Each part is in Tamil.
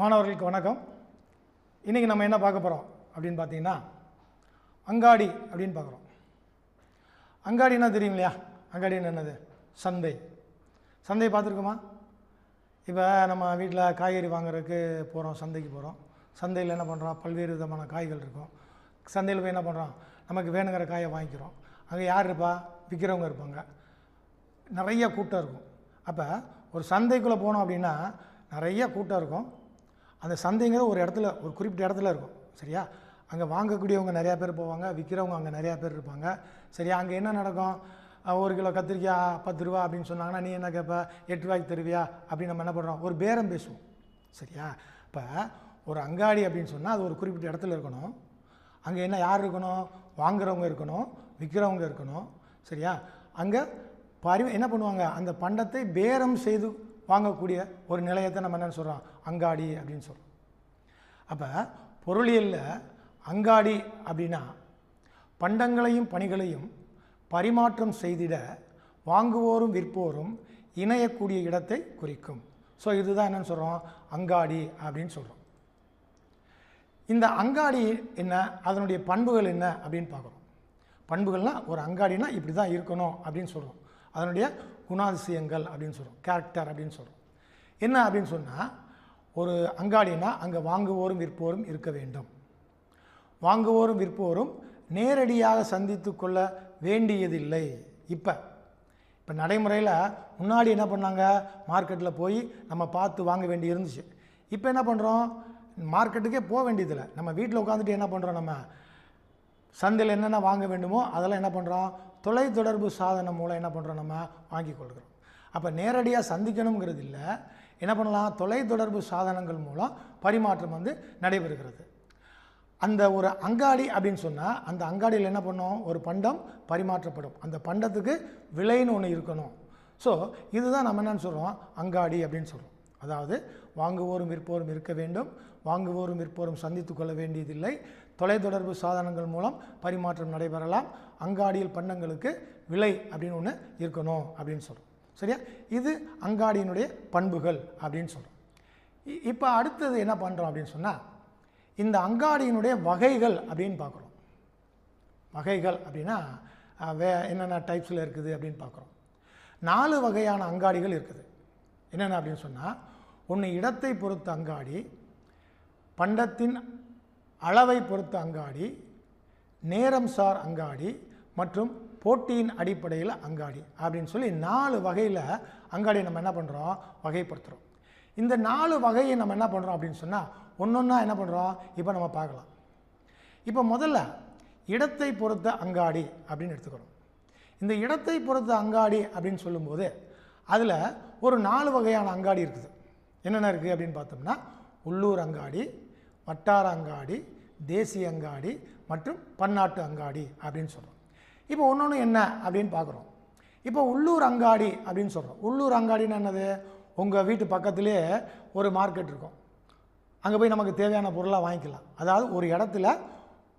மாணவர்களுக்கு வணக்கம். இன்றைக்கி நம்ம என்ன பார்க்க போகிறோம் அப்படின்னு பார்த்தீங்கன்னா அங்காடி அப்படின்னு பார்க்குறோம். அங்காடின்னா தெரியும் இல்லையா? அங்காடின்னு என்னது? சந்தை. சந்தை பார்த்துருக்கோமா? இப்போ நம்ம வீட்டில் காய்கறி வாங்குறதுக்கு போகிறோம் சந்தைக்கு போகிறோம். சந்தையில் என்ன பண்ணுறோம்? பல்வேறு விதமான காய்கள் இருக்கும். சந்தையில் போய் என்ன பண்ணுறோம்? நமக்கு வேணுங்கிற காயை வாங்கிக்கிறோம். அங்கே யார் இருப்பா? விற்கிறவங்க இருப்பாங்க. நிறைய கூட்டம் இருக்கும். அப்போ ஒரு சந்தைக்குள்ளே போனோம் அப்படின்னா நிறைய கூட்டம் இருக்கும். அந்த சந்தைங்கிற ஒரு இடத்துல ஒரு குறிப்பிட்ட இடத்துல இருக்கும். சரியா? அங்கே வாங்கக்கூடியவங்க நிறையா பேர் போவாங்க விற்கிறவங்க அங்கே நிறையா பேர் இருப்பாங்க. சரியா அங்கே என்ன நடக்கும்? ஒரு கிலோ கத்திரிக்காய் பத்து ரூபா அப்படின்னு சொன்னாங்கன்னா நீ என்ன கேட்ப எட்டு ரூபாய்க்கு தருவியா? அப்படின்னு நம்ம என்ன பண்ணுறோம் ஒரு பேரம் பேசுவோம். சரியா? இப்போ ஒரு அங்காடி அப்படின்னு சொன்னால் அது ஒரு குறிப்பிட்ட இடத்துல இருக்கணும். அங்கே என்ன யார் இருக்கணும்? வாங்குறவங்க இருக்கணும் விற்கிறவங்க இருக்கணும். சரியா? அங்கே பரி என்ன பண்ணுவாங்க? அந்த பண்டத்தை பேரம் செய்து வாங்கக்கூடிய ஒரு நிலையத்தை நம்ம என்ன சொல்கிறோம் அங்காடி அப்படின்னு சொல்கிறோம் அப்போ பொருளியலில் அங்காடி அப்படின்னா பண்டங்களையும் பணிகளையும் பரிமாற்றம் செய்திட வாங்குவோரும் விற்போரும் இணையக்கூடிய இடத்தை குறிக்கும். ஸோ இதுதான் என்னென்னு சொல்கிறோம் அங்காடி அப்படின்னு சொல்கிறோம் இந்த அங்காடி என்ன? அதனுடைய பண்புகள் என்ன அப்படின்னு பார்க்குறோம் பண்புகள்னால் ஒரு அங்காடினா இப்படி தான் இருக்கணும் அப்படின்னு சொல்கிறோம் அதனுடைய குணாதிசயங்கள் அப்படின்னு சொல்கிறோம் கேரக்டர் அப்படின்னு சொல்கிறோம் என்ன அப்படின்னு சொன்னால் ஒரு அங்காடினா அங்கே வாங்குவோரும் விற்போரும் இருக்க வேண்டும். வாங்குவோரும் விற்போரும் நேரடியாக சந்தித்து கொள்ள வேண்டியதில்லை. இப்போ இப்போ நடைமுறையில் முன்னாடி என்ன பண்ணாங்க? மார்க்கெட்டில் போய் நம்ம பார்த்து வாங்க வேண்டி இருந்துச்சு. இப்போ என்ன பண்ணுறோம் மார்க்கெட்டுக்கே போக வேண்டியதில்லை. நம்ம வீட்டில் உட்காந்துட்டு என்ன பண்ணுறோம் நம்ம? சந்தையில் என்னென்ன வாங்க வேண்டுமோ அதெல்லாம் என்ன பண்ணுறோம் தொலைத்தொடர்பு சாதனம் மூலம் என்ன பண்ணுறோம் நம்ம? வாங்கி கொள்கிறோம். அப்போ நேரடியாக சந்திக்கணுங்கிறது இல்லை. என்ன பண்ணலாம்? தொலைத்தொடர்பு சாதனங்கள் மூலம் பரிமாற்றம் வந்து நடைபெறுகிறது. அந்த ஒரு அங்காடி அப்படின்னு சொன்னால் அந்த அங்காடியில் என்ன பண்ணோம்? ஒரு பண்டம் பரிமாற்றப்படும். அந்த பண்டத்துக்கு விலைன்னு ஒன்று இருக்கணும். ஸோ இதுதான் நம்ம என்னென்னு சொல்கிறோம் அங்காடி அப்படின்னு சொல்கிறோம் அதாவது வாங்குவோரும் விற்போரும் இருக்க வேண்டும். வாங்குவோரும் விற்போரும் சந்தித்து கொள்ள வேண்டியதில்லை. தொலைத்தொடர்பு சாதனங்கள் மூலம் பரிமாற்றம் நடைபெறலாம். அங்காடியில் பண்டங்களுக்கு விலை அப்படின்னு ஒன்று இருக்கணும் அப்படின்னு சொல்கிறோம் சரியா? இது அங்காடியினுடைய பண்புகள் அப்படின்னு சொல்கிறோம் இப்போ அடுத்தது என்ன பண்ணுறோம் அப்படின்னு சொன்னால் இந்த அங்காடியினுடைய வகைகள் அப்படின்னு பார்க்குறோம் வகைகள் அப்படின்னா வே என்னென்ன டைப்ஸில் இருக்குது அப்படின்னு பார்க்குறோம் நாலு வகையான அங்காடிகள் இருக்குது. என்னென்ன அப்படின்னு சொன்னால் ஒன்று இடத்தை பொறுத்த அங்காடி பண்டத்தின் அளவை பொறுத்த அங்காடி நேரம் சார் அங்காடி மற்றும் போட்டியின் அடிப்படையில் அங்காடி அப்படின்னு சொல்லி நாலு வகையில் அங்காடியை நம்ம என்ன பண்ணுறோம் வகைப்படுத்துகிறோம் இந்த நாலு வகையை நம்ம என்ன பண்ணுறோம் அப்படின்னு சொன்னால் ஒன்று ஒன்றா என்ன பண்ணுறோம் இப்போ நம்ம பார்க்கலாம். இப்போ முதல்ல இடத்தை பொறுத்த அங்காடி அப்படின்னு எடுத்துக்கிறோம் இந்த இடத்தை பொறுத்த அங்காடி அப்படின்னு சொல்லும்போது அதில் ஒரு நாலு வகையான அங்காடி இருக்குது. என்னென்ன இருக்குது அப்படின்னு பார்த்தோம்னா உள்ளூர் அங்காடி வட்டார அங்காடி தேசிய அங்காடி மற்றும் பன்னாட்டு அங்காடி அப்படின்னு சொல்கிறோம் இப்போ ஒன்று ஒன்று என்ன அப்படின்னு பார்க்குறோம். இப்போ உள்ளூர் அங்காடி அப்படின்னு சொல்கிறோம் உள்ளூர் அங்காடின்னு என்னது? உங்கள் வீட்டு பக்கத்துலேயே ஒரு மார்க்கெட் இருக்கும். அங்கே போய் நமக்கு தேவையான பொருளாக வாங்கிக்கலாம். அதாவது ஒரு இடத்துல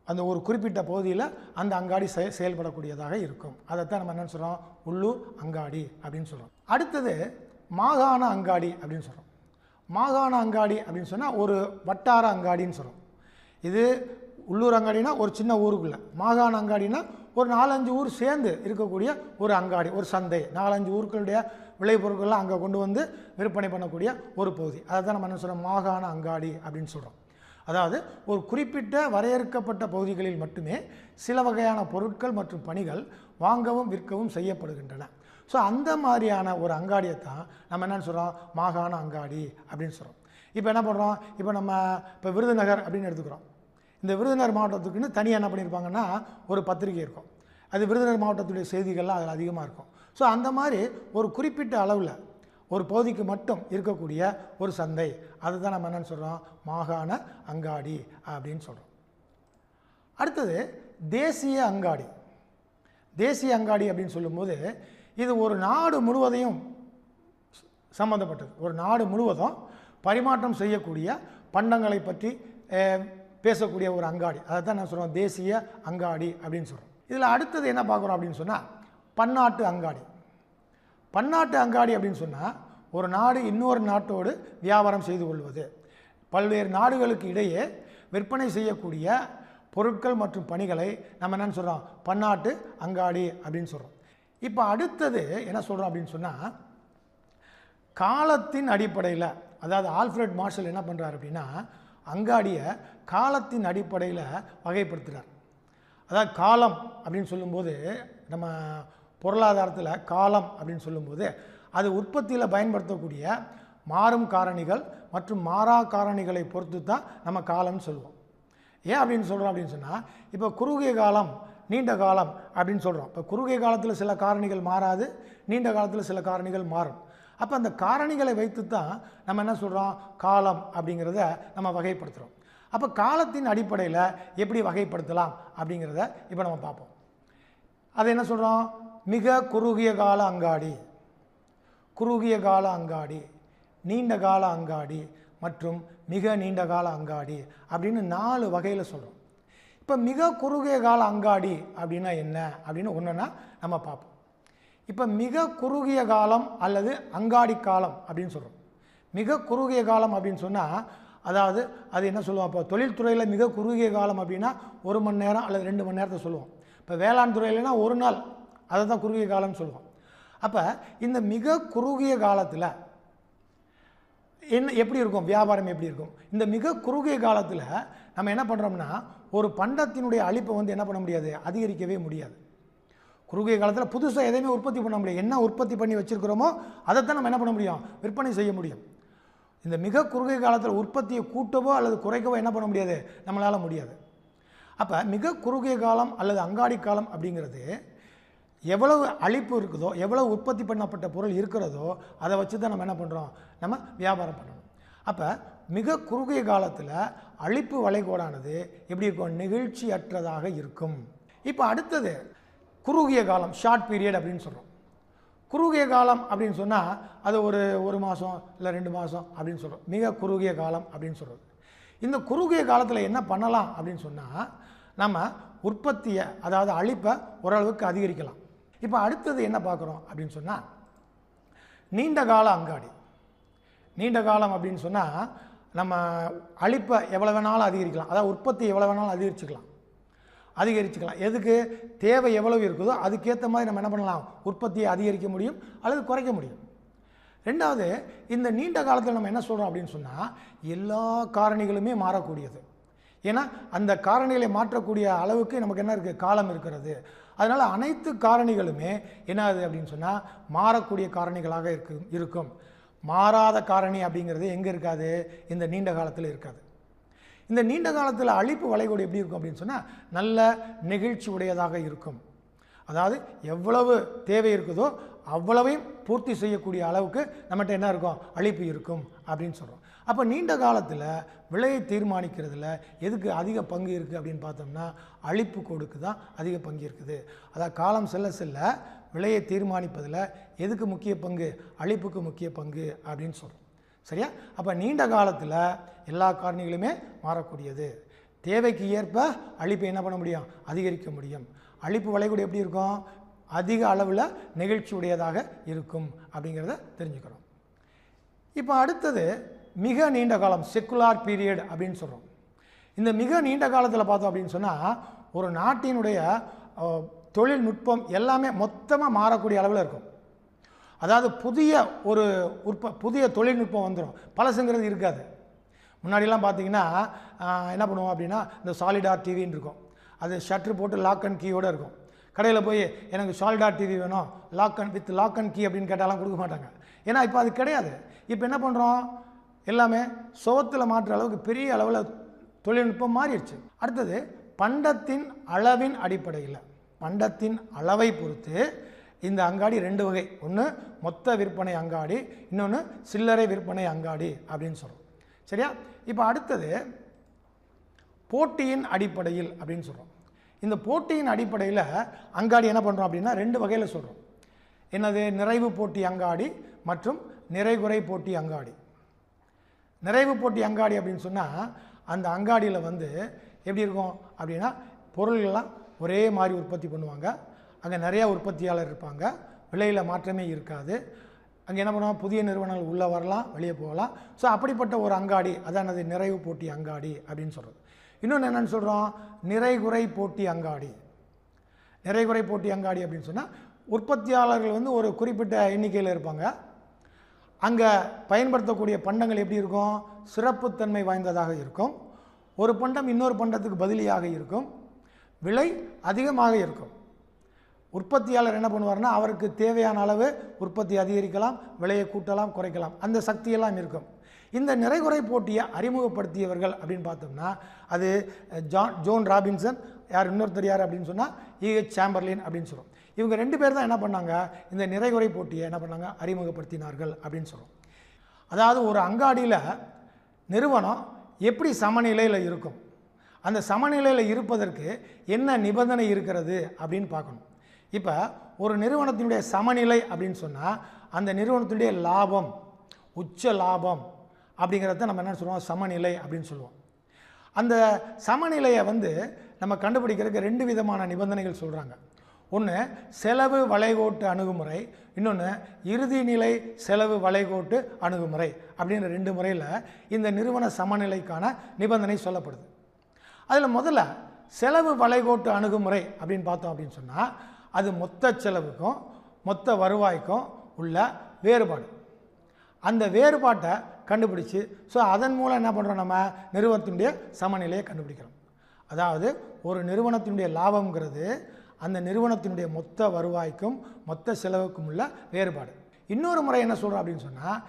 அந்த ஒரு குறிப்பிட்ட பகுதியில் அந்த அங்காடி செய செயல்படக்கூடியதாக இருக்கும். அதைத்தான் நம்ம என்ன சொல்கிறோம் உள்ளூர் அங்காடி அப்படின்னு சொல்கிறோம் அடுத்தது மாகாண அங்காடி அப்படின்னு சொல்கிறோம் மாகாண அங்காடி அப்படின்னு சொன்னால் ஒரு வட்டார அங்காடின்னு சொல்கிறோம் இது உள்ளூர் அங்காடினா ஒரு சின்ன ஊருக்குள்ளே. மாகாண அங்காடினா ஒரு நாலஞ்சு ஊர் சேர்ந்து இருக்கக்கூடிய ஒரு அங்காடி ஒரு சந்தை. நாலஞ்சு ஊர்களுடைய விளைபொருட்கள்லாம் அங்கே கொண்டு வந்து விற்பனை பண்ணக்கூடிய ஒரு பகுதி. அதை தான் நம்ம என்ன சொல்கிறோம் மாகாண அங்காடி அப்படின்னு சொல்கிறோம் அதாவது ஒரு குறிப்பிட்ட வரையறுக்கப்பட்ட பகுதிகளில் மட்டுமே சில வகையான பொருட்கள் மற்றும் பணிகள் வாங்கவும் விற்கவும் செய்யப்படுகின்றன. ஸோ அந்த மாதிரியான ஒரு அங்காடியை தான் நம்ம என்னன்னு சொல்கிறோம் மாகாண அங்காடி அப்படின்னு சொல்கிறோம் இப்போ என்ன பண்ணுறோம் இப்போ நம்ம இப்போ விருதுநகர் அப்படின்னு எடுத்துக்கிறோம். இந்த விருதுநகர் மாவட்டத்துக்குன்னு தனியாக என்ன பண்ணியிருப்பாங்கன்னா ஒரு பத்திரிகை இருக்கும். அது விருதுநகர் மாவட்டத்துடைய செய்திகள்லாம் அதில் அதிகமாக இருக்கும். ஸோ அந்த மாதிரி ஒரு குறிப்பிட்ட அளவில் ஒரு பகுதிக்கு மட்டும் இருக்கக்கூடிய ஒரு சந்தை அதுதான் நம்ம என்னன்னு சொல்கிறோம் மாகாண அங்காடி அப்படின்னு சொல்கிறோம் அடுத்தது தேசிய அங்காடி. தேசிய அங்காடி அப்படின்னு சொல்லும்போது இது ஒரு நாடு முழுவதையும் சம்மந்தப்பட்டது ஒரு நாடு முழுவதும் பரிமாற்றம் செய்யக்கூடிய பண்டங்களை பற்றி பேசக்கூடிய ஒரு அங்காடி. அதை தான் நான் சொல்கிறோம் தேசிய அங்காடி அப்படின்னு சொல்கிறோம் இதில் அடுத்தது என்ன பார்க்குறோம் அப்படின்னு சொன்னால் பன்னாட்டு அங்காடி. பன்னாட்டு அங்காடி அப்படின்னு சொன்னால் ஒரு நாடு இன்னொரு நாட்டோடு வியாபாரம் செய்து கொள்வது. பல்வேறு நாடுகளுக்கு இடையே விற்பனை செய்யக்கூடிய பொருட்கள் மற்றும் பணிகளை நம்ம என்னன்னு சொல்கிறோம் பன்னாட்டு அங்காடி அப்படின்னு சொல்கிறோம் இப்போ அடுத்தது என்ன சொல்கிறோம் அப்படின்னு சொன்னால் காலத்தின் அடிப்படையில் அதாவது ஆல்ஃப்ரெட் மார்ஷல் என்ன பண்ணுறாரு அப்படின்னா அங்காடியை காலத்தின் அடிப்படையில் வகைப்படுத்துகிறார் அதாவது காலம் அப்படின்னு சொல்லும்போது நம்ம பொருளாதாரத்தில் காலம் அப்படின்னு சொல்லும்போது அது உற்பத்தியில் பயன்படுத்தக்கூடிய மாறும் காரணிகள் மற்றும் மாறா காரணிகளை பொறுத்து தான் நம்ம காலம்னு சொல்லுவோம். ஏன் அப்படின்னு சொல்கிறோம் அப்படின்னு சொன்னால் இப்போ குறுகிய காலம் நீண்ட காலம் அப்படின்னு சொல்கிறோம் இப்போ குறுகிய காலத்தில் சில காரணிகள் மாறாது நீண்ட காலத்தில் சில காரணிகள் மாறும். அப்போ அந்த காரணிகளை வைத்து தான் நம்ம என்ன சொல்கிறோம் காலம் அப்படிங்கிறத நம்ம வகைப்படுத்துகிறோம் அப்போ காலத்தின் அடிப்படையில் எப்படி வகைப்படுத்தலாம் அப்படிங்கிறத இப்போ நம்ம பார்ப்போம். அது என்ன சொல்கிறோம் மிக குறுகிய கால அங்காடி குறுகிய கால அங்காடி நீண்ட கால அங்காடி மற்றும் மிக நீண்ட கால அங்காடி அப்படின்னு நாலு வகையில் சொல்கிறோம் இப்போ மிக குறுகிய கால அங்காடி அப்படின்னா என்ன? அப்படின்னு ஒன்றுனா நம்ம பார்ப்போம். இப்போ மிக குறுகிய காலம் அல்லது அங்காடி காலம் அப்படின்னு சொல்கிறோம் மிக குறுகிய காலம் அப்படின்னு சொன்னால் அதாவது அது என்ன சொல்லுவோம்? இப்போ தொழில்துறையில் மிக குறுகிய காலம் அப்படின்னா ஒரு மணி நேரம் அல்லது ரெண்டு மணி நேரத்தை சொல்லுவோம். இப்போ வேளாண் துறையிலனா ஒரு நாள் அதை தான் குறுகிய காலம்னு சொல்லுவோம். அப்போ இந்த மிக குறுகிய காலத்தில் என்ன எப்படி இருக்கும்? வியாபாரம் எப்படி இருக்கும்? இந்த மிக குறுகிய காலத்தில் நம்ம என்ன பண்ணுறோம்னா ஒரு பண்டத்தினுடைய அழிப்பை வந்து என்ன பண்ண முடியாது? அதிகரிக்கவே முடியாது. குறுகிய காலத்தில் புதுசாக எதையுமே உற்பத்தி பண்ண முடியும் என்ன உற்பத்தி பண்ணி வச்சுருக்கிறோமோ அதைத்தான் நம்ம என்ன பண்ண முடியும்? விற்பனை செய்ய முடியும். இந்த மிக குறுகிய காலத்தில் உற்பத்தியை கூட்டவோ அல்லது குறைக்கவோ என்ன பண்ண முடியாது? நம்மளால் முடியாது. அப்போ மிக குறுகிய காலம் அல்லது அங்காடி காலம் அப்படிங்கிறது எவ்வளவு அழிப்பு இருக்குதோ எவ்வளவு உற்பத்தி பண்ணப்பட்ட பொருள் இருக்கிறதோ அதை வச்சு தான் நம்ம என்ன பண்ணுறோம் நம்ம வியாபாரம் பண்ணணும். அப்போ மிக குறுகிய காலத்தில் அழிப்பு வளைகோடானது எப்படி இருக்கும்? நெகிழ்ச்சியற்றதாக இருக்கும். இப்போ அடுத்தது குறுகிய காலம் ஷார்ட் பீரியட் அப்படின்னு சொல்கிறோம் குறுகிய காலம் அப்படின்னு சொன்னால் அது ஒரு ஒரு மாதம் இல்லை ரெண்டு மாதம் அப்படின்னு சொல்கிறோம் மிக குறுகிய காலம் அப்படின்னு சொல்கிறது இந்த குறுகிய காலத்தில் என்ன பண்ணலாம் அப்படின்னு சொன்னால் நம்ம உற்பத்தியை அதாவது அழிப்பை ஓரளவுக்கு அதிகரிக்கலாம். இப்போ அடுத்தது என்ன பார்க்குறோம் அப்படின்னு சொன்னால் நீண்ட கால அங்காடி. நீண்ட காலம் அப்படின்னு சொன்னால் நம்ம அழிப்பை எவ்வளோ வேணாலும் அதிகரிக்கலாம். அதாவது உற்பத்தி எவ்வளோ வேணாலும் அதிகரிச்சுக்கலாம். அதிகரிச்சுக்கலாம். எதுக்கு? தேவை எவ்வளவு இருக்குதோ அதுக்கேற்ற மாதிரி நம்ம என்ன பண்ணலாம்? உற்பத்தியை அதிகரிக்க முடியும் அல்லது குறைக்க முடியும். ரெண்டாவது இந்த நீண்ட காலத்தில் நம்ம என்ன சொல்கிறோம் அப்படின்னு சொன்னால் எல்லா காரணிகளுமே மாறக்கூடியது. ஏன்னா அந்த காரணிகளை மாற்றக்கூடிய அளவுக்கு நமக்கு என்ன இருக்குது காலம் இருக்கிறது. அதனால் அனைத்து காரணிகளுமே என்ன ஆகுது அப்படின்னு சொன்னால் மாறக்கூடிய காரணிகளாக இருக்கு இருக்கும். மாறாத காரணி அப்படிங்கிறது எங்கே இருக்காது? இந்த நீண்ட காலத்தில் இருக்காது. இந்த நீண்ட காலத்தில் அழிப்பு வளைகோடு எப்படி இருக்கும் அப்படின்னு சொன்னால் நல்ல நெகிழ்ச்சி உடையதாக இருக்கும். அதாவது எவ்வளவு தேவை இருக்குதோ அவ்வளவையும் பூர்த்தி செய்யக்கூடிய அளவுக்கு நம்மகிட்ட என்ன இருக்கும்? அழிப்பு இருக்கும் அப்படின்னு சொல்கிறோம் அப்போ நீண்ட காலத்தில் விலையை தீர்மானிக்கிறதுல எதுக்கு அதிக பங்கு இருக்குது அப்படின்னு பார்த்தோம்னா அழிப்பு கோடுக்கு தான் அதிக பங்கு இருக்குது. அதாவது காலம் செல்ல செல்ல விலையை தீர்மானிப்பதில் எதுக்கு முக்கிய பங்கு? அழிப்புக்கு முக்கிய பங்கு அப்படின்னு சொல்கிறோம் சரியா? அப்போ நீண்ட காலத்தில் எல்லா காரணிகளுமே மாறக்கூடியது. தேவைக்கு ஏற்ப அழிப்பை என்ன பண்ண முடியும்? அதிகரிக்க முடியும். அழிப்பு வளைகுடி எப்படி இருக்கும்? அதிக அளவில் நெகிழ்ச்சி உடையதாக இருக்கும் அப்படிங்கிறத தெரிஞ்சுக்கிறோம். இப்போ அடுத்தது மிக நீண்ட காலம் செக்குலார் பீரியட் அப்படின்னு சொல்கிறோம் இந்த மிக நீண்ட காலத்தில் பார்த்தோம் அப்படின்னு சொன்னால் ஒரு நாட்டினுடைய தொழில்நுட்பம் எல்லாமே மொத்தமாக மாறக்கூடிய அளவில் இருக்கும். அதாவது புதிய ஒரு உற்ப புதிய தொழில்நுட்பம் வந்துடும் பழசுங்கிறது இருக்காது. முன்னாடிலாம் பார்த்தீங்கன்னா என்ன பண்ணுவோம் அப்படின்னா இந்த சாலிடார் டிவின்னு இருக்கும். அது ஷட்ரு போட்டு லாக் அண்ட் கீயோடு இருக்கும். கடையில் போய் எனக்கு சாலிடார் டிவி வேணும். Lock and with lock and key அப்படின்னு கேட்டாலாம் கொடுக்க மாட்டாங்க. ஏன்னா இப்போ அது கிடையாது. இப்போ என்ன பண்ணுறோம் எல்லாமே சுகத்தில் மாற்றுற அளவுக்கு பெரிய அளவில் தொழில்நுட்பம் மாறிடுச்சு. அடுத்தது பண்டத்தின் அளவின் அடிப்படையில். பண்டத்தின் அளவை பொறுத்து இந்த அங்காடி ரெண்டு வகை. ஒன்று மொத்த விற்பனை அங்காடி இன்னொன்று சில்லறை விற்பனை அங்காடி அப்படின்னு சொல்கிறோம் சரியா? இப்போ அடுத்தது போட்டியின் அடிப்படையில் அப்படின்னு சொல்கிறோம் இந்த போட்டியின் அடிப்படையில் அங்காடி என்ன பண்ணுறோம் அப்படின்னா ரெண்டு வகையில் சொல்கிறோம் என்னது? நிறைவு போட்டி அங்காடி மற்றும் நிறைகுறை போட்டி அங்காடி. நிறைவு போட்டி அங்காடி அப்படின்னு சொன்னால் அந்த அங்காடியில் வந்து எப்படி இருக்கும் அப்படின்னா பொருள்கள்லாம் ஒரே மாதிரி உற்பத்தி பண்ணுவாங்க. அங்கே நிறையா உற்பத்தியாளர் இருப்பாங்க. விலையில் மாற்றமே இருக்காது. அங்கே என்ன பண்ணுவோம் புதிய நிறுவனங்கள் உள்ளே வரலாம் வெளியே போகலாம். ஸோ அப்படிப்பட்ட ஒரு அங்காடி அதானது நிறைவு போட்டி அங்காடி அப்படின்னு சொல்கிறது இன்னொன்று என்னென்னு சொல்கிறோம் நிறைகுறை போட்டி அங்காடி. நிறைகுறை போட்டி அங்காடி அப்படின்னு சொன்னால் உற்பத்தியாளர்கள் வந்து ஒரு குறிப்பிட்ட எண்ணிக்கையில் இருப்பாங்க. அங்கே பயன்படுத்தக்கூடிய பண்டங்கள் எப்படி இருக்கும்? சிறப்புத்தன்மை வாய்ந்ததாக இருக்கும். ஒரு பண்டம் இன்னொரு பண்டத்துக்கு பதிலியாக இருக்கும். விலை அதிகமாக இருக்கும். உற்பத்தியாளர் என்ன பண்ணுவார்னா அவருக்கு தேவையான அளவு உற்பத்தி அதிகரிக்கலாம் விலையை கூட்டலாம் குறைக்கலாம். அந்த சக்தியெல்லாம் இருக்கும். இந்த நிறைகுறை போட்டியை அறிமுகப்படுத்தியவர்கள் அப்படின்னு பார்த்தோம்னா அது ஜான் ஜோன் ராபின்சன் யார் இன்னொருத்தர் யார் அப்படின்னு சொன்னால் இஹெச் சாம்பர்லின் அப்படின்னு சொல்கிறோம் இவங்க ரெண்டு பேர் தான் என்ன பண்ணாங்க இந்த நிறைகுறை போட்டியை என்ன பண்ணாங்க அறிமுகப்படுத்தினார்கள் அப்படின்னு சொல்கிறோம் அதாவது ஒரு அங்காடியில் நிறுவனம் எப்படி சமநிலையில் இருக்கும்? அந்த சமநிலையில் இருப்பதற்கு என்ன நிபந்தனை இருக்கிறது அப்படின்னு பார்க்கணும். இப்போ ஒரு நிறுவனத்தினுடைய சமநிலை அப்படின்னு சொன்னால் அந்த நிறுவனத்தினுடைய லாபம் உச்ச லாபம் அப்படிங்கிறத நம்ம என்ன சொல்லுவோம்? சமநிலை அப்படின்னு சொல்லுவோம். அந்த சமநிலையை வந்து நம்ம கண்டுபிடிக்கிறதுக்கு ரெண்டு விதமான நிபந்தனைகள் சொல்கிறாங்க ஒன்று செலவு வளைகோட்டு அணுகுமுறை. இன்னொன்று இறுதிநிலை செலவு வளைகோட்டு அணுகுமுறை அப்படின்ற ரெண்டு முறையில் இந்த நிறுவன சமநிலைக்கான நிபந்தனை சொல்லப்படுது. அதில் முதல்ல செலவு வளைகோட்டு அணுகுமுறை அப்படின்னு பார்த்தோம் அப்படின்னு சொன்னால் அது மொத்த செலவுக்கும் மொத்த வருவாய்க்கும் உள்ள வேறுபாடு. அந்த வேறுபாட்டை கண்டுபிடிச்சு ஸோ அதன் மூலம் என்ன பண்ணுறோம் நம்ம? நிறுவனத்தினுடைய சமநிலையை கண்டுபிடிக்கிறோம். அதாவது ஒரு நிறுவனத்தினுடைய லாபம்ங்கிறது அந்த நிறுவனத்தினுடைய மொத்த வருவாய்க்கும் மொத்த செலவுக்கும் உள்ள வேறுபாடு. இன்னொரு முறை என்ன சொல்கிறோம் அப்படின்னு சொன்னால்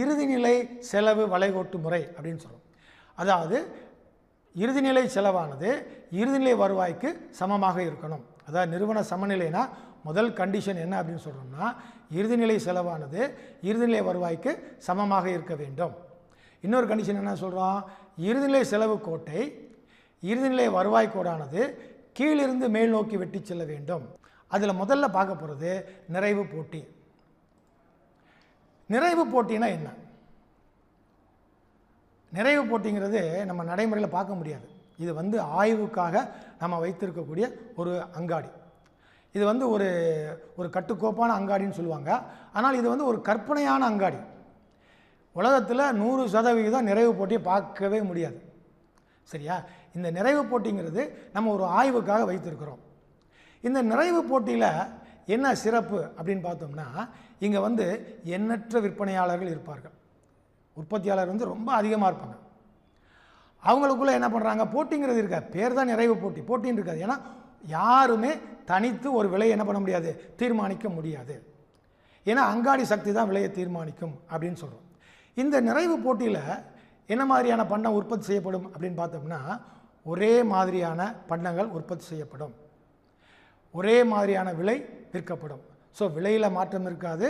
இறுதிநிலை செலவு வளைகோட்டு முறை அப்படின்னு சொல்கிறோம் அதாவது இறுதிநிலை செலவானது இறுதிநிலை வருவாய்க்கு சமமாக இருக்கணும். அதாவது நிறுவன சமநிலைனா முதல் கண்டிஷன் என்ன அப்படின்னு சொல்கிறோம்னா இறுதிநிலை செலவானது இறுதிநிலை வருவாய்க்கு சமமாக இருக்க வேண்டும். இன்னொரு கண்டிஷன் என்ன சொல்கிறோம் இறுதிநிலை செலவு கோட்டை இறுதிநிலை வருவாய் கோடானது கீழிருந்து மேல் நோக்கி வெட்டி செல்ல வேண்டும். அதில் முதல்ல பார்க்க போகிறது நிறைவு போட்டி. நிறைவு போட்டினா என்ன? நிறைவு போட்டிங்கிறது நம்ம நடைமுறையில் பார்க்க முடியாது. இது வந்து ஆய்வுக்காக நம்ம வைத்திருக்கக்கூடிய ஒரு அங்காடி. இது வந்து ஒரு ஒரு கட்டுக்கோப்பான அங்காடின்னு சொல்லுவாங்க. ஆனால் இது வந்து ஒரு கற்பனையான அங்காடி. உலகத்தில் நூறு சதவிகிதம் நிறைவு போட்டியை பார்க்கவே முடியாது. சரியா? இந்த நிறைவு போட்டிங்கிறது நம்ம ஒரு ஆய்வுக்காக வைத்திருக்கிறோம். இந்த நிறைவு போட்டியில் என்ன சிறப்பு அப்படின்னு பார்த்தோம்னா இங்கே வந்து எண்ணற்ற விற்பனையாளர்கள் இருப்பார்கள். உற்பத்தியாளர் வந்து ரொம்ப அதிகமாக இருப்பாங்க. அவங்களுக்குள்ளே என்ன பண்ணுறாங்க போட்டிங்கிறது இருக்காது. பேர் தான் நிறைவு போட்டி. போட்டின்னு இருக்காது. ஏன்னா யாருமே தனித்து ஒரு விலையை என்ன பண்ண முடியாது? தீர்மானிக்க முடியாது. ஏன்னா அங்காடி சக்தி தான் விலையை தீர்மானிக்கும் அப்படின்னு சொல்கிறோம் இந்த நிறைவு போட்டியில் என்ன மாதிரியான பண்டம் உற்பத்தி செய்யப்படும் அப்படின்னு பார்த்தோம்னா ஒரே மாதிரியான பண்டங்கள் உற்பத்தி செய்யப்படும். ஒரே மாதிரியான விலை விற்கப்படும். ஸோ விலையில் மாற்றம் இருக்காது.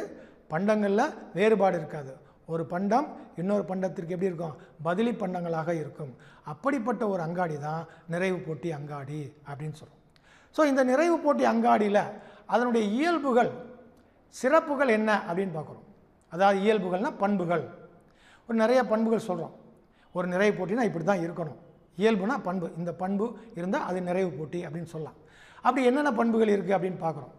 பண்டங்களில் வேறுபாடு இருக்காது. ஒரு பண்டம் இன்னொரு பண்டத்திற்கு எப்படி இருக்கும்? பதிலி பண்டங்களாக இருக்கும். அப்படிப்பட்ட ஒரு அங்காடி தான் நிறைவு போட்டி அங்காடி அப்படின்னு சொல்கிறோம் ஸோ இந்த நிறைவு போட்டி அங்காடியில் அதனுடைய இயல்புகள் சிறப்புகள் என்ன அப்படின்னு பார்க்குறோம். அதாவது இயல்புகள்னால் பண்புகள். ஒரு நிறைய பண்புகள் சொல்கிறோம் ஒரு நிறைவு போட்டினா இப்படி தான் இருக்கணும். இயல்புனா பண்பு. இந்த பண்பு இருந்தால் அது நிறைவு போட்டி அப்படின்னு சொல்லலாம். அப்படி என்னென்ன பண்புகள் இருக்குது அப்படின்னு பார்க்குறோம்.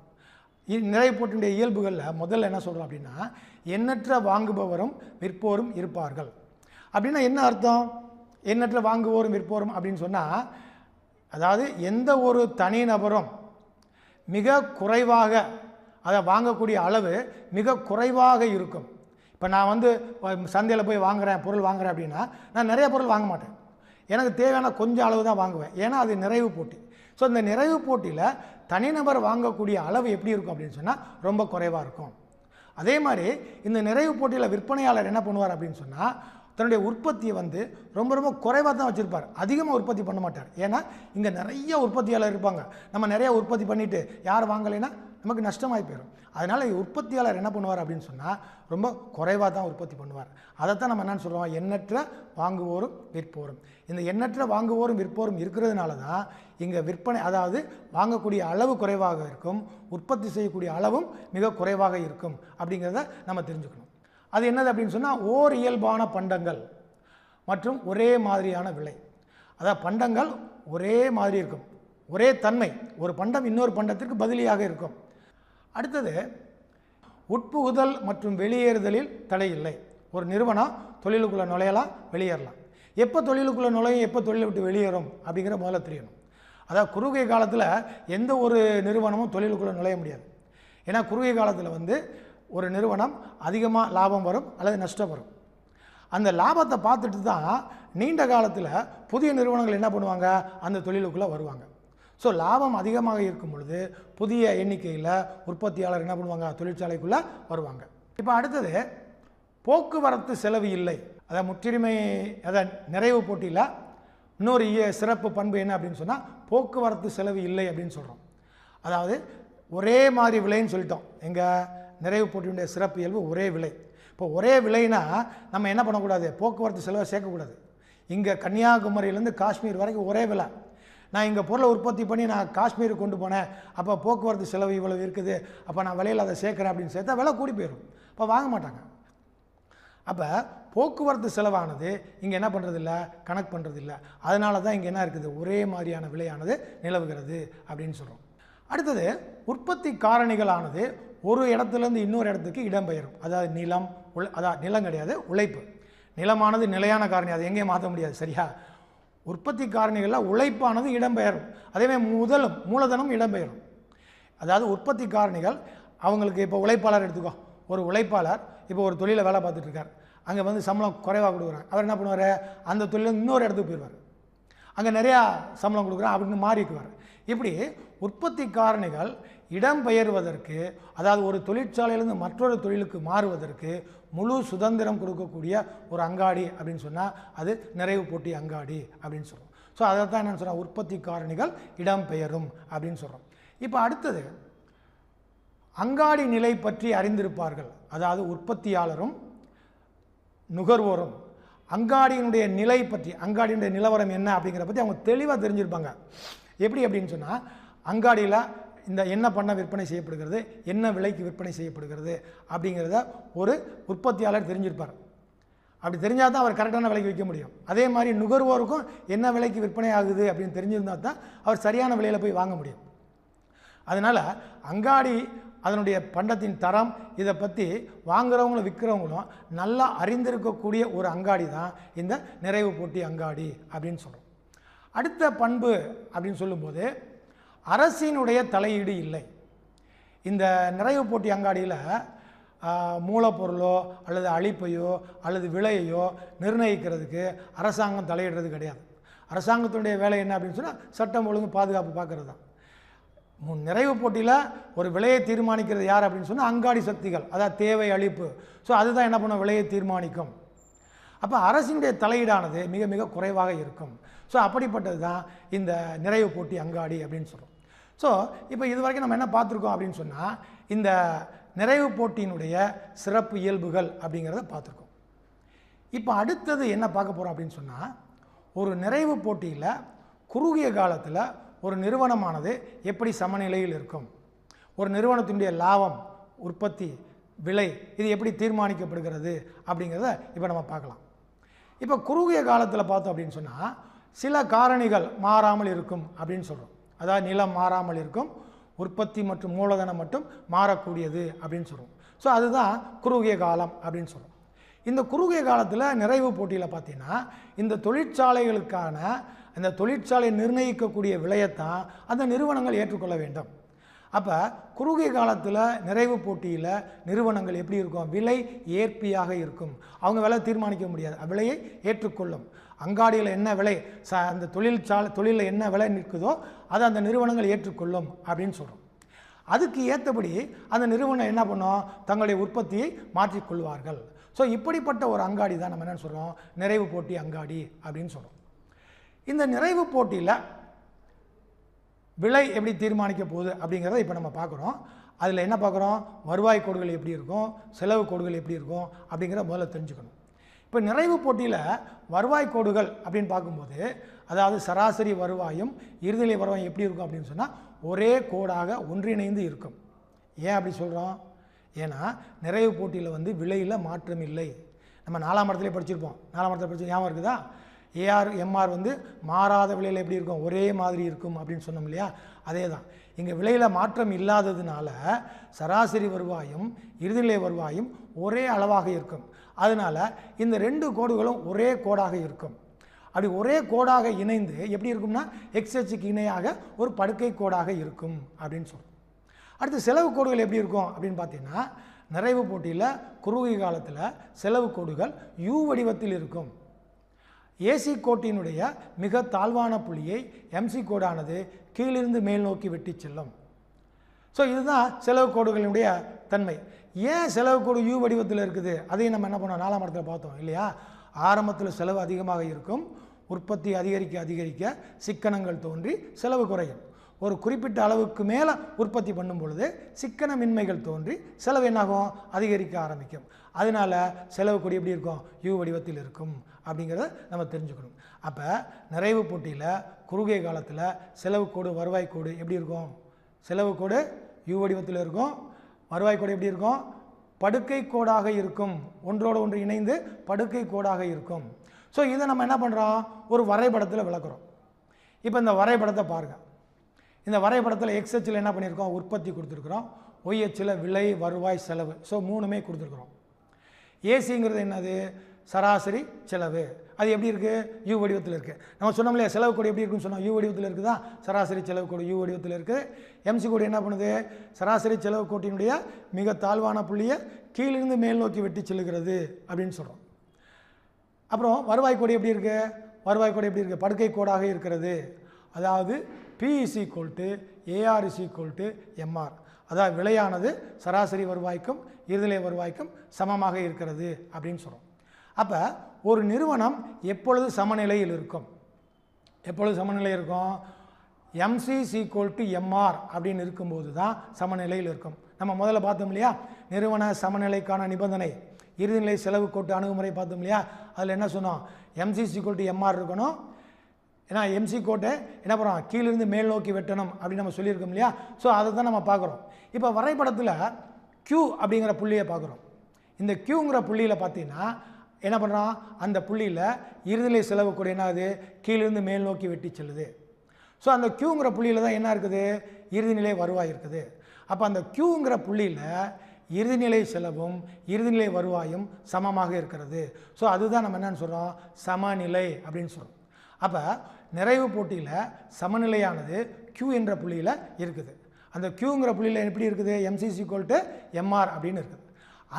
இ- நிறைவு இயல்புகளில் முதல்ல என்ன சொல்கிறோம் அப்படின்னா எண்ணற்ற வாங்குபவரும் விற்போரும் இருப்பார்கள். அப்படின்னா என்ன அர்த்தம்? எண்ணற்ற வாங்குவோரும் விற்போரும் அப்படின்னு சொன்னால் அதாவது எந்த ஒரு தனிநபரும் மிக குறைவாக அதை வாங்கக்கூடிய அளவு மிக குறைவாக இருக்கும். இப்போ நான் வந்து சந்தையில் போய் வாங்குகிறேன் பொருள் வாங்குறேன் அப்படின்னா நான் நிறைய பொருள் வாங்க மாட்டேன். எனக்கு தேவையான கொஞ்சம் அளவு தான் வாங்குவேன். ஏன்னா அது நிறைவு போட்டி. ஸோ இந்த நிறைவு போட்டியில் தனிநபர் வாங்கக்கூடிய அளவு எப்படி இருக்கும் அப்படின்னு சொன்னால் ரொம்ப குறைவாக இருக்கும். அதே மாதிரி இந்த நிறைவு போட்டியில் விற்பனையாளர் என்ன பண்ணுவார் அப்படின்னு சொன்னால் தன்னுடைய உற்பத்தியை வந்து ரொம்ப ரொம்ப குறைவாக தான் வச்சுருப்பார். அதிகமாக உற்பத்தி பண்ண மாட்டார். ஏன்னா இங்கே நிறைய உற்பத்தியாளர் இருப்பாங்க. நம்ம நிறைய உற்பத்தி பண்ணிவிட்டு யார் வாங்கலைன்னா நமக்கு நஷ்டமாகி போயிடும் அதனால் உற்பத்தியாளர் என்ன பண்ணுவார் அப்படின்னு சொன்னால் ரொம்ப குறைவாக தான் உற்பத்தி பண்ணுவார். அதைத்தான் நம்ம என்னென்னு சொல்கிறோம் எண்ணற்ற வாங்குவோரும் விற்போரும். இந்த எண்ணற்ற வாங்குவோரும் விற்போரும் இருக்கிறதுனால தான் இங்கே விற்பனை அதாவது வாங்கக்கூடிய அளவு குறைவாக இருக்கும் உற்பத்தி செய்யக்கூடிய அளவும் மிக குறைவாக இருக்கும் அப்படிங்கிறத நம்ம தெரிஞ்சுக்கணும். அது என்னது அப்படின்னு சொன்னால் ஓர் இயல்பான பண்டங்கள் மற்றும் ஒரே மாதிரியான விலை. அதாவது பண்டங்கள் ஒரே மாதிரி இருக்கும். ஒரே தன்மை. ஒரு பண்டம் இன்னொரு பண்டத்திற்கு பதிலியாக இருக்கும். அடுத்தது உட்புகுதல் மற்றும் வெளியேறுதலில் தடை இல்லை. ஒரு நிறுவனம் தொழிலுக்குள்ளே நுழையலாம் வெளியேறலாம். எப்போ தொழிலுக்குள்ளே நுழையும் எப்போ தொழிலை விட்டு வெளியேறும் அப்படிங்கிற முதல்ல தெரியணும். அதாவது குறுகிய காலத்தில் எந்த ஒரு நிறுவனமும் தொழிலுக்குள்ளே நுழைய முடியாது. ஏன்னா குறுகிய காலத்தில் வந்து ஒரு நிறுவனம் அதிகமாக லாபம் வரும் அல்லது நஷ்டம் வரும். அந்த லாபத்தை பார்த்துட்டு தான் நீண்ட காலத்தில் புதிய நிறுவனங்கள் என்ன பண்ணுவாங்க? அந்த தொழிலுக்குள்ளே வருவாங்க. ஸோ லாபம் அதிகமாக இருக்கும் பொழுது புதிய எண்ணிக்கையில் உற்பத்தியாளர் என்ன பண்ணுவாங்க? தொழிற்சாலைக்குள்ளே வருவாங்க. இப்போ அடுத்தது போக்குவரத்து செலவு இல்லை. அதாவது முற்றுரிமை அதாவது நிறைவு போட்டியில் இன்னொரு இய- சிறப்பு பண்பு என்ன அப்படின்னு சொன்னால் போக்குவரத்து செலவு இல்லை அப்படின்னு சொல்கிறோம் அதாவது ஒரே மாதிரி விலைன்னு சொல்லிட்டோம். எங்கள் நிறைவு போட்டியுடைய சிறப்பு இயல்பு ஒரே விலை. இப்போ ஒரே விலைனா நம்ம என்ன பண்ணக்கூடாது? போக்குவரத்து செலவை சேர்க்கக்கூடாது. இங்கே கன்னியாகுமரியிலேருந்து காஷ்மீர் வரைக்கும் ஒரே விலை. நான் இங்கே பொருளை உற்பத்தி பண்ணி நான் காஷ்மீருக்கு கொண்டு போனேன். அப்போ போக்குவரத்து செலவு இவ்வளவு இருக்குது. அப்போ நான் விலையில் அதை சேர்க்குறேன் அப்படின்னு சேர்த்தா விலை கூடி போயிடும் அப்போ வாங்க மாட்டாங்க. அப்போ போக்குவரத்து செலவானது இங்கே என்ன பண்ணுறதில்ல கணக்கு பண்ணுறதில்ல அதனால தான் இங்கே என்ன இருக்குது? ஒரே மாதிரியான விலையானது நிலவுகிறது அப்படின்னு சொல்கிறோம் அடுத்தது உற்பத்தி காரணிகளானது ஒரு இடத்துலேருந்து இன்னொரு இடத்துக்கு இடம்பெயரும். அதாவது நிலம் உழ அதாவது நிலம் கிடையாது உழைப்பு. நிலமானது நிலையான காரணி அதை எங்கேயும் மாற்ற முடியாது சரியா? உற்பத்தி காரணிகளில் உழைப்பானது இடம்பெயரும். அதேமாதிரி முதலும் மூலதனம் இடம்பெயரும். அதாவது உற்பத்தி காரணிகள் அவங்களுக்கு இப்போ உழைப்பாளர் எடுத்துக்கோ. ஒரு உழைப்பாளர் இப்போ ஒரு தொழிலை வேலை பார்த்துட்ருக்கார். அங்கே வந்து சம்பளம் குறைவாக கொடுக்குறாங்க அவர் என்ன பண்ணுவார்? அந்த தொழிலில் இன்னொரு இடத்துக்கு போயிடுவார். அங்கே நிறையா சம்பளம் கொடுக்குறான் அப்படின்னு மாறிக்குவார். இப்படி உற்பத்தி காரணிகள் இடம்பெயர்வதற்கு அதாவது ஒரு தொழிற்சாலையிலேருந்து மற்றொரு தொழிலுக்கு மாறுவதற்கு முழு சுதந்திரம் கொடுக்கக்கூடிய ஒரு அங்காடி அப்படின்னு சொன்னால் அது நிறைவு போட்டி அங்காடி அப்படின்னு சொல்கிறோம் ஸோ அதை தான் என்னென்னு சொல்கிறோம் உற்பத்தி காரணிகள் இடம்பெயரும் அப்படின்னு சொல்கிறோம் இப்போ அடுத்தது அங்காடி நிலை பற்றி அறிந்திருப்பார்கள். அதாவது உற்பத்தியாளரும் நுகர்வோரும். அங்காடியினுடைய நிலை பற்றி அங்காடியினுடைய நிலவரம் என்ன அப்படிங்கிறத பற்றி அவங்க தெளிவாக தெரிஞ்சிருப்பாங்க. எப்படி அப்படின்னு சொன்னால் அங்காடியில் இந்த என்ன பண்ண விற்பனை செய்யப்படுகிறது என்ன விலைக்கு விற்பனை செய்யப்படுகிறது அப்படிங்கிறத ஒரு உற்பத்தியாளர் தெரிஞ்சிருப்பார். அப்படி தெரிஞ்சால் தான் அவர் கரெக்டான விலைக்கு விற்க முடியும். அதே மாதிரி நுகர்வோருக்கும் என்ன விலைக்கு விற்பனை ஆகுது அப்படின்னு தெரிஞ்சிருந்தால் தான் அவர் சரியான விலையில் போய் வாங்க முடியும். அதனால் அங்காடி அதனுடைய பண்டத்தின் தரம் இதை பற்றி வாங்குறவங்களும் விற்கிறவங்களும் நல்லா அறிந்திருக்கக்கூடிய ஒரு அங்காடி தான் இந்த நிறைவு போட்டி அங்காடி அப்படின்னு சொல்கிறோம் அடுத்த பண்பு அப்படின்னு சொல்லும்போது அரசினுடைய தலையீடு இல்லை. இந்த நிறைவு போட்டி அங்காடியில் மூலப்பொருளோ அல்லது அழிப்பையோ அல்லது விலையையோ நிர்ணயிக்கிறதுக்கு அரசாங்கம் தலையிடுறது கிடையாது. அரசாங்கத்தினுடைய வேலை என்ன அப்படின்னு சொன்னால் சட்டம் ஒழுங்கு பாதுகாப்பு பார்க்கறது தான் முன் நிறைவு போட்டியில் ஒரு விலையை தீர்மானிக்கிறது யார் அப்படின்னு சொன்னால் அங்காடி சக்திகள். அதாவது தேவை அளிப்பு ஸோ அதுதான் என்ன பண்ணும்? விலையை தீர்மானிக்கும். அப்போ அரசினுடைய தலையீடானது மிக மிக குறைவாக இருக்கும். ஸோ அப்படிப்பட்டது தான் இந்த நிறைவு போட்டி அங்காடி அப்படின்னு சொல்கிறோம் ஸோ இப்போ இது வரைக்கும் நம்ம என்ன பார்த்துருக்கோம் அப்படின்னு சொன்னால் இந்த நிறைவு போட்டியினுடைய சிறப்பு இயல்புகள் அப்படிங்கிறத பார்த்துருக்கோம். இப்போ அடுத்தது என்ன பார்க்க போகிறோம் அப்படின்னு சொன்னால் ஒரு நிறைவு போட்டியில் குறுகிய காலத்தில் ஒரு நிறுவனமானது எப்படி சமநிலையில் இருக்கும்? ஒரு நிறுவனத்தினுடைய லாபம் உற்பத்தி விலை இது எப்படி தீர்மானிக்கப்படுகிறது அப்படிங்கிறத இப்போ நம்ம பார்க்கலாம். இப்போ குறுகிய காலத்தில் பார்த்தோம் அப்படின்னு சொன்னால் சில காரணிகள் மாறாமல் இருக்கும் அப்படின்னு சொல்கிறோம் அதாவது நிலம் மாறாமல் இருக்கும் உற்பத்தி மற்றும் மூலதனம் மட்டும் மாறக்கூடியது அப்படின்னு சொல்கிறோம் ஸோ அதுதான் குறுகிய காலம் அப்படின்னு சொல்கிறோம் இந்த குறுகிய காலத்தில் நிறைவு போட்டியில் பார்த்தீங்கன்னா இந்த தொழிற்சாலைகளுக்கான அந்த தொழிற்சாலை நிர்ணயிக்கக்கூடிய விலையைத்தான் அந்த நிறுவனங்கள் ஏற்றுக்கொள்ள வேண்டும். அப்போ குறுகிய காலத்தில் நிறைவு போட்டியில் நிறுவனங்கள் எப்படி இருக்கும்? விலை ஏற்பியாக இருக்கும். அவங்க விலை தீர்மானிக்க முடியாது. விலையை ஏற்றுக்கொள்ளும். அங்காடியில் என்ன விலை? ச அந்த தொழிற்சாலை தொழிலில் என்ன விலை நிற்குதோ அதை அந்த நிறுவனங்கள் ஏற்றுக்கொள்ளும் அப்படின்னு சொல்கிறோம் அதுக்கு ஏற்றபடி அந்த நிறுவனம் என்ன பண்ணும்? தங்களுடைய உற்பத்தியை மாற்றிக்கொள்வார்கள். ஸோ இப்படிப்பட்ட ஒரு அங்காடி தான் நம்ம என்ன சொல்கிறோம் நிறைவு போட்டி அங்காடி அப்படின்னு சொல்கிறோம் இந்த நிறைவு போட்டியில் விலை எப்படி தீர்மானிக்க போகுது அப்படிங்கிறத இப்போ நம்ம பார்க்குறோம். அதில் என்ன பார்க்குறோம்? வருவாய் கோடுகள் எப்படி இருக்கும்? செலவு கோடுகள் எப்படி இருக்கும்? அப்படிங்கிறத முதல்ல தெரிஞ்சுக்கணும். இப்போ நிறைவு போட்டியில் வருவாய் கோடுகள் அப்படின்னு பார்க்கும்போது அதாவது சராசரி வருவாயும் இறுதிநிலை வருவாயும் எப்படி இருக்கும் அப்படின்னு சொன்னால் ஒரே கோடாக ஒன்றிணைந்து இருக்கும். ஏன் அப்படி சொல்கிறோம் ஏன்னா நிறைவு போட்டியில் வந்து விலையில் மாற்றம் இல்லை. நம்ம நாலாம் இடத்துல படிச்சிருப்போம். நாலாம் இடத்துல படிச்சு ஞாபகம் இருக்குதா? ஏஆர் எம்ஆர் வந்து மாறாத விலையில் எப்படி இருக்கும்? ஒரே மாதிரி இருக்கும் அப்படின்னு சொன்னோம் இல்லையா? அதே தான் இங்கே விலையில் மாற்றம் இல்லாததுனால சராசரி வருவாயும் இறுதிநிலை வருவாயும் ஒரே அளவாக இருக்கும். அதனால் இந்த ரெண்டு கோடுகளும் ஒரே கோடாக இருக்கும். அப்படி ஒரே கோடாக இணைந்து எப்படி இருக்கும்னா எக்ஸ்ஹெச்சுக்கு இணையாக ஒரு படுக்கை கோடாக இருக்கும் அப்படின்னு சொல்கிறோம் அடுத்து செலவு கோடுகள் எப்படி இருக்கும் அப்படின்னு பார்த்தீங்கன்னா நிறைவு போட்டியில் குறுகிய காலத்தில் செலவு கோடுகள் யூ வடிவத்தில் இருக்கும். ஏசி கோட்டினுடைய மிக தாழ்வான புள்ளியை எம்சி கோடானது கீழிருந்து மேல் நோக்கி வெட்டி செல்லும். ஸோ இதுதான் செலவு கோடுகளினுடைய தன்மை. ஏன் செலவு கோடு யூ வடிவத்தில் இருக்குது? அதையும் நம்ம என்ன பண்ணோம்? நாலாம் இடத்துல பார்த்தோம் இல்லையா? ஆரம்பத்தில் செலவு அதிகமாக இருக்கும். உற்பத்தி அதிகரிக்க அதிகரிக்க சிக்கனங்கள் தோன்றி செலவு குறையும். ஒரு குறிப்பிட்ட அளவுக்கு மேலே உற்பத்தி பண்ணும் பொழுது சிக்கனமின்மைகள் தோன்றி செலவு என்னாகும்? அதிகரிக்க ஆரம்பிக்கும். அதனால செலவு கொடி எப்படி இருக்கும்? யூ வடிவத்தில் இருக்கும் அப்படிங்கிறத நம்ம தெரிஞ்சுக்கணும். அப்போ நிறைவு போட்டியில் குறுகிய காலத்தில் செலவு கோடு வருவாய் கோடு எப்படி இருக்கும்? செலவு கோடு யூ வடிவத்தில் இருக்கும். வருவாய் கோடு எப்படி இருக்கும்? படுக்கை கோடாக இருக்கும். ஒன்றோடு ஒன்று இணைந்து படுக்கை கோடாக இருக்கும். ஸோ இதை நம்ம என்ன பண்ணுறோம் ஒரு வரைபடத்தில் விளக்குறோம். இப்போ இந்த வரைபடத்தை பாருங்கள் இந்த வரைபடத்தில் எக்ஸ் அச்சில் என்ன பண்ணியிருக்கோம் உற்பத்தி கொடுத்துருக்குறோம். ஒய் அச்சில் விலை வருவாய் செலவு. ஸோ மூணுமே கொடுத்துருக்குறோம். ஏசிங்கிறது என்னது? சராசரி செலவு. அது எப்படி இருக்குது யூ வடிவத்தில் இருக்குது நம்ம சொன்னோம் இல்லையா செலவு கோடி எப்படி இருக்குன்னு சொன்னோம். யூ வடிவத்தில் இருக்குதா? சராசரி செலவு கோடு யூ வடிவத்தில் இருக்குது எம்சி கோடி என்ன பண்ணுது? சராசரி செலவு கோட்டினுடைய மிக தாழ்வான புள்ளியை கீழிருந்து மேல் நோக்கி வெட்டி செல்லுகிறது அப்படின்னு சொல்கிறோம் அப்புறம் வருவாய் கோடு எப்படி இருக்குது வருவாய் கோடு எப்படி இருக்குது படுக்கை கோடாக இருக்கிறது. அதாவது P is equal to AR is equal to MR அதாவது விலையானது சராசரி வருவாய்க்கும் இருதலை வருவாய்க்கும் சமமாக இருக்கிறது அப்படின்னு சொல்கிறோம் அப்போ ஒரு நிறுவனம் எப்பொழுது சமநிலையில் இருக்கும்? எப்பொழுது சமநிலை இருக்கும்? எம்சி சீக்குவல் டு எம்ஆர் அப்படின்னு இருக்கும்போது தான் சமநிலையில் இருக்கும். நம்ம முதல்ல பார்த்தோம் இல்லையா? நிறுவன சமநிலைக்கான நிபந்தனை இறுதிநிலை செலவு கோட்டு அணுகுமுறை பார்த்தோம் இல்லையா? அதில் என்ன சொன்னோம்? எம்சி சீக்குவல் டு எம்ஆர் இருக்கணும். ஏன்னா எம்சி கோட்டை என்ன பண்ணுறோம்? கீழிருந்து மேல் நோக்கி வெட்டணும் அப்படின்னு நம்ம சொல்லியிருக்கோம் இல்லையா? ஸோ அதை தான் நம்ம பார்க்குறோம். இப்போ வரைபடத்தில் க்யூ அப்படிங்கிற புள்ளியை பார்க்குறோம். இந்த க்யூங்கிற புள்ளியில் பார்த்தீங்கன்னா என்ன பண்ணுறோம்? அந்த புள்ளியில் இறுதிநிலை செலவு கூட என்ன கீழிருந்து மேல் நோக்கி வெட்டி செல்லுது. ஸோ அந்த க்யூங்கிற புள்ளியில் தான் என்ன இருக்குது? இறுதிநிலை வருவாய் இருக்குது. அப்போ அந்த க்யூங்கிற புள்ளியில் இறுதிநிலை செலவும் இறுதிநிலை வருவாயும் சமமாக இருக்கிறது. ஸோ அதுதான் நம்ம என்னன்னு சொல்கிறோம் சமநிலை அப்படின்னு சொல்கிறோம் அப்போ நிறைவு போட்டியில் சமநிலையானது Q என்ற புள்ளியில் இருக்குது. அந்த க்யூங்கிற புள்ளியில் எப்படி இருக்குது? எம்சிசி கோல்ட்டு எம்ஆர் அப்படின்னு இருக்குது.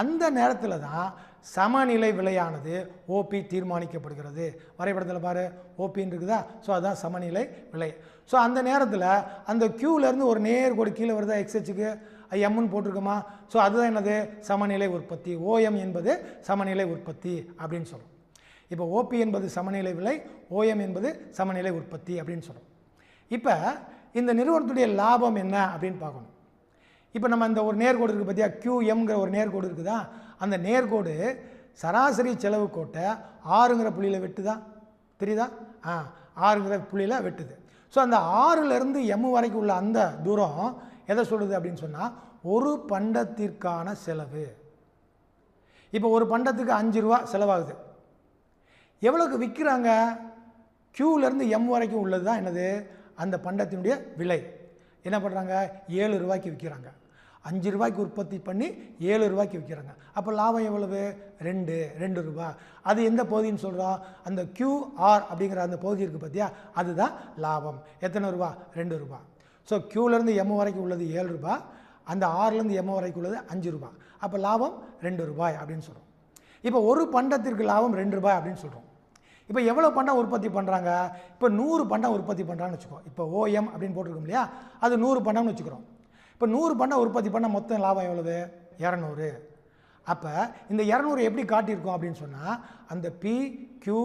அந்த நேரத்தில் தான் சமநிலை விலையானது ஓபி தீர்மானிக்கப்படுகிறது. வரைபடத்தில் பாரு ஓபின்னு இருக்குதா? ஸோ அதுதான் சமநிலை விலை. ஸோ அந்த நேரத்தில் அந்த க்யூவிலேருந்து ஒரு நேர் கோடு கீழே வருதா எக்ஸ்ஹெச்சுக்கு எம்னு போட்டிருக்குமா? ஸோ அதுதான் என்னது? சமநிலை உற்பத்தி. ஓஎம் என்பது சமநிலை உற்பத்தி அப்படின்னு சொல்கிறோம் இப்போ ஓபி என்பது சமநிலை விலை ஓஎம் என்பது சமநிலை உற்பத்தி அப்படின்னு சொல்கிறோம் இப்போ இந்த நிறுவனத்துடைய லாபம் என்ன அப்படின்னு பார்க்கணும். இப்போ நம்ம இந்த ஒரு நேர்கோடு இருக்குது பார்த்தியா கியூஎம்ங்கிற ஒரு நேர்கோடு இருக்குதா? அந்த நேர்கோடு சராசரி செலவு கோட்டை ஆறுங்கிற புள்ளியில் வெட்டுதா? தெரியுதா? ஆ ஆறுங்கிற புள்ளியில் வெட்டுது. ஸோ அந்த ஆறுலேருந்து எம் வரைக்கும் உள்ள அந்த தூரம் எதை சொல்லுது அப்படின்னு சொன்னால் ஒரு பண்டத்திற்கான செலவு. இப்போ ஒரு பண்டத்துக்கு அஞ்சு ரூபா செலவாகுது. எவ்வளோக்கு விற்கிறாங்க? க்யூலேருந்து எம் வரைக்கும் உள்ளது தான் என்னது? அந்த பண்டத்தினுடைய விலை. என்ன பண்ணுறாங்க ஏழு ரூபாய்க்கு விற்கிறாங்க. அஞ்சு ரூபாய்க்கு உற்பத்தி பண்ணி ஏழு ரூபாய்க்கு விற்கிறாங்க. அப்போ லாபம் எவ்வளவு? ரெண்டு ரெண்டு ரூபா. அது எந்த பகுதின்னு சொல்கிறோம் அந்த QR அப்படிங்கிற அந்த பகுதி இருக்குது பார்த்தியா அதுதான் லாபம். எத்தனை ரூபா? ரெண்டு ரூபா. ஸோ க்யூலேருந்து எம் வரைக்கும் உள்ளது ஏழு ரூபா. அந்த ஆறுலேருந்து எம் வரைக்கும் உள்ளது அஞ்சு ரூபா. அப்போ லாபம் ரெண்டு ரூபாய் அப்படின்னு சொல்கிறோம் இப்போ ஒரு பண்டத்திற்கு லாபம் ரெண்டு ரூபாய் அப்படின்னு சொல்கிறோம் இப்போ எவ்வளோ பண்டம் உற்பத்தி பண்ணுறாங்க இப்போ நூறு பண்டம் உற்பத்தி பண்ணுறாங்கன்னு வச்சுக்கோ. இப்போ ஓஎம் அப்படின்னு போட்டிருக்கோம் இல்லையா? அது நூறு பண்டம்னு வச்சுக்கிறோம். இப்போ நூறு பண்டம் உற்பத்தி பண்ண மொத்தம் லாபம் எவ்வளவு? இரநூறு. அப்போ இந்த இரநூறு எப்படி காட்டியிருக்கோம் அப்படின்னு சொன்னால் அந்த பி கியூ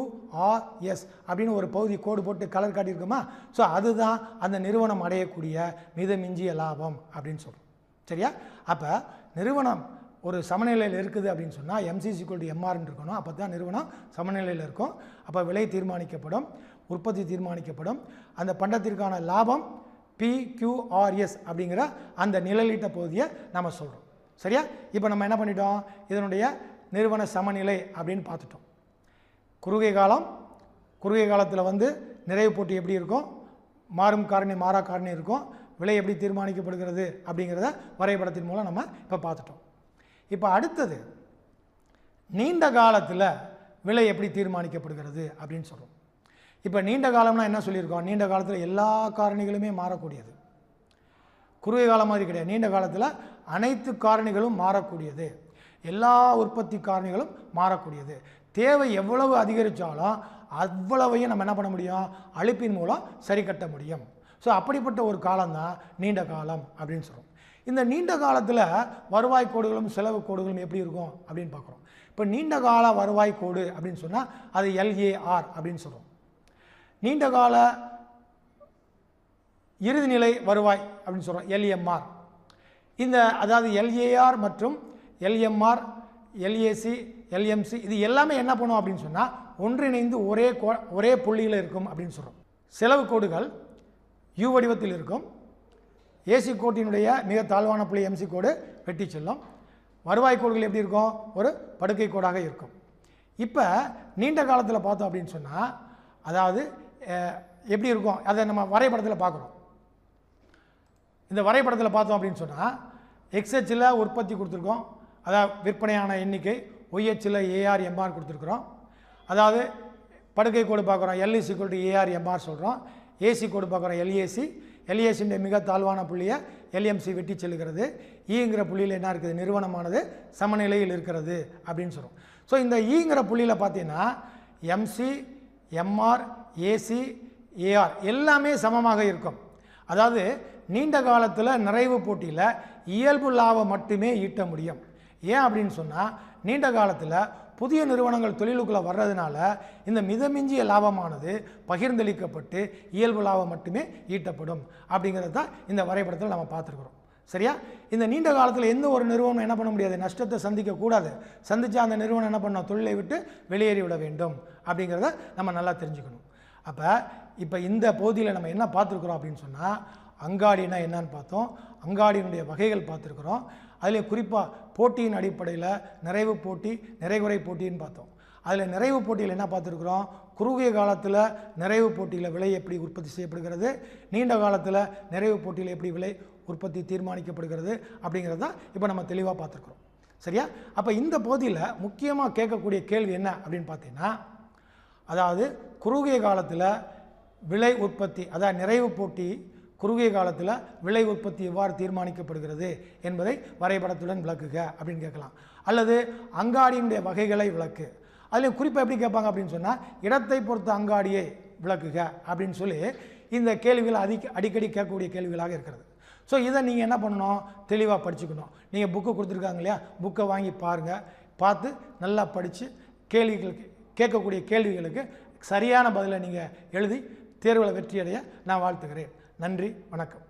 ஆர் எஸ் அப்படின்னு ஒரு பகுதி கோடு போட்டு கலர் காட்டியிருக்கோமா? ஸோ அதுதான் அந்த நிறுவனம் அடையக்கூடிய மிதமிஞ்சிய லாபம் அப்படின்னு சொல்கிறோம் சரியா? அப்போ நிறுவனம் ஒரு சமநிலையில் இருக்குது அப்படின்னு சொன்னால் எம்சிசி கொல்டு எம்ஆர்னு இருக்கணும். அப்போ தான் நிறுவனம் சமநிலையில் இருக்கும். அப்போ விலை தீர்மானிக்கப்படும் உற்பத்தி தீர்மானிக்கப்படும். அந்த பண்டத்திற்கான லாபம் பிக்யூஆர்எஸ் அப்படிங்கிற அந்த நிழலிட்ட பகுதியை நம்ம சொல்கிறோம் சரியா? இப்போ நம்ம என்ன பண்ணிட்டோம்? இதனுடைய நிறுவன சமநிலை அப்படின்னு பார்த்துட்டோம். குறுகை காலம் குறுகை காலத்தில் வந்து நிறைவு போட்டி எப்படி இருக்கும்? மாறும் காரணி மாறா காரணி இருக்கும். விலை எப்படி தீர்மானிக்கப்படுகிறது அப்படிங்கிறத வரைபடத்தின் மூலம் நம்ம இப்போ பார்த்துட்டோம். இப்போ அடுத்தது நீண்ட காலத்தில் விலை எப்படி தீர்மானிக்கப்படுகிறது அப்படின்னு சொல்கிறோம் இப்போ நீண்ட காலம்னா என்ன சொல்லியிருக்கோம்? நீண்ட காலத்தில் எல்லா காரணிகளுமே மாறக்கூடியது. குறுகிய காலம் மாதிரி கிடையாது. நீண்ட காலத்தில் அனைத்து காரணிகளும் மாறக்கூடியது. எல்லா உற்பத்தி காரணிகளும் மாறக்கூடியது. தேவை எவ்வளவு அதிகரித்தாலும் அவ்வளவையும் நம்ம என்ன பண்ண முடியும்? அழிப்பின் மூலம் சரி கட்ட முடியும். ஸோ அப்படிப்பட்ட ஒரு காலம்தான் நீண்ட காலம் அப்படின்னு சொல்கிறோம் இந்த நீண்ட காலத்தில் வருவாய் கோடுகளும் செலவு கோடுகளும் எப்படி இருக்கும் அப்படின்னு பார்க்குறோம். இப்போ நீண்ட கால வருவாய் கோடு அப்படின்னு சொன்னால் அது எல்ஏஆர் அப்படின்னு சொல்கிறோம் நீண்ட கால இறுதிநிலை வருவாய் அப்படின்னு சொல்கிறோம் எல்எம்ஆர் இந்த அதாவது எல்ஏஆர் மற்றும் எல்எம்ஆர் எல்ஏசி எல்எம்சி இது எல்லாமே என்ன பண்ணும் அப்படின்னு சொன்னால் ஒன்றிணைந்து ஒரே கோ ஒரே புள்ளியில் இருக்கும் அப்படின்னு சொல்கிறோம் செலவு கோடுகள் யூ வடிவத்தில் இருக்கும் ஏசி கோட்டினுடைய மிக தாழ்வான புள்ளி எம்சி கோடு வெட்டி செல்லும். வருவாய் கோடுகள் எப்படி இருக்கும்? ஒரு படுக்கை கோடாக இருக்கும். இப்போ நீண்ட காலத்தில் பார்த்தோம் அப்படின்னு சொன்னால் அதாவது எப்படி இருக்கும்? அதை நம்ம வரைபடத்தில் பார்க்குறோம். இந்த வரைபடத்தில் பார்த்தோம் அப்படின்னு சொன்னால் எக்ஸ்ஹெச்சில் உற்பத்தி கொடுத்துருக்கோம். அதாவது விற்பனையான எண்ணிக்கை ஒய்ஹெச்சில் ஏஆர் எம்ஆர் கொடுத்துருக்குறோம். அதாவது படுக்கை கோடு பார்க்குறோம். எல்இசி கோடு ஏஆர் எம்ஆர் சொல்கிறோம் ஏசி கோடு பார்க்குறோம். எல்ஏசி எல்ஏசியுடைய மிக தாழ்வான புள்ளியை எல்எம்சி வெட்டி செல்கிறது. ஈங்கிற புள்ளியில் என்ன இருக்குது? நிறுவனமானது சமநிலையில் இருக்கிறது அப்படின்னு சொல்கிறோம் ஸோ இந்த ஈங்கிற புள்ளியில் பார்த்தீங்கன்னா எம்சி எம்ஆர் ஏசி ஏஆர் எல்லாமே சமமாக இருக்கும். அதாவது நீண்ட காலத்தில் நிறைவு போட்டியில் இயல்பு லாபம் மட்டுமே ஈட்ட முடியும். ஏன் அப்படின்னு சொன்னால் நீண்ட காலத்தில் புதிய நிறுவனங்கள் தொழிலுக்குள்ளே வர்றதுனால இந்த மிதமிஞ்சிய லாபமானது பகிர்ந்தளிக்கப்பட்டு இயல்பு லாபம் மட்டுமே ஈட்டப்படும் அப்படிங்கிறது தான் இந்த வரைபடத்தில் நம்ம பார்த்துருக்குறோம். சரியா? இந்த நீண்ட காலத்தில் எந்த ஒரு நிறுவனம் என்ன பண்ண முடியாது. நஷ்டத்தை சந்திக்கக்கூடாது சந்தித்தா அந்த நிறுவனம் என்ன பண்ண? தொழிலை விட்டு வெளியேறி விட வேண்டும் அப்படிங்கிறத நம்ம நல்லா தெரிஞ்சுக்கணும். அப்போ இப்போ இந்த பகுதியில் நம்ம என்ன பார்த்துருக்குறோம் அப்படின்னு சொன்னால் அங்காடினா என்னன்னு பார்த்தோம். அங்காடியினுடைய வகைகள் பார்த்துருக்குறோம். அதில் குறிப்பாக போட்டியின் அடிப்படையில் நிறைவு போட்டி நிறைகுறை போட்டின்னு பார்த்தோம். அதில் நிறைவு போட்டியில் என்ன பார்த்துருக்குறோம்? குறுகிய காலத்தில் நிறைவு போட்டியில் விலை எப்படி உற்பத்தி செய்யப்படுகிறது? நீண்ட காலத்தில் நிறைவு போட்டியில் எப்படி விலை உற்பத்தி தீர்மானிக்கப்படுகிறது? அப்படிங்கிறது தான் இப்போ நம்ம தெளிவாக பார்த்துருக்குறோம். சரியா? அப்போ இந்த பகுதியில் முக்கியமாக கேட்கக்கூடிய கேள்வி என்ன அப்படின்னு பார்த்தீங்கன்னா அதாவது குறுகிய காலத்தில் விலை உற்பத்தி அதாவது நிறைவு போட்டி குறுகிய காலத்தில் விலை உற்பத்தி எவ்வாறு தீர்மானிக்கப்படுகிறது என்பதை வரைபடத்துடன் விளக்குக அப்படின்னு கேட்கலாம். அல்லது அங்காடியினுடைய வகைகளை விளக்கு. அதில் குறிப்பாக எப்படி கேட்பாங்க அப்படின்னு சொன்னால் இடத்தை பொறுத்த அங்காடியை விளக்குக அப்படின்னு சொல்லி இந்த கேள்விகள் அதிக அடிக்கடி கேட்கக்கூடிய கேள்விகளாக இருக்கிறது. ஸோ இதை நீங்கள் என்ன பண்ணணும்? தெளிவாக படிச்சுக்கணும். நீங்கள் புக்கு கொடுத்துருக்காங்க இல்லையா? புக்கை வாங்கி பாருங்கள் பார்த்து நல்லா படித்து கேள்விகளுக்கு கேட்கக்கூடிய கேள்விகளுக்கு சரியான பதிலை நீங்கள் எழுதி தேர்வில் வெற்றியடைய நான் வாழ்த்துகிறேன். நன்றி வணக்கம்.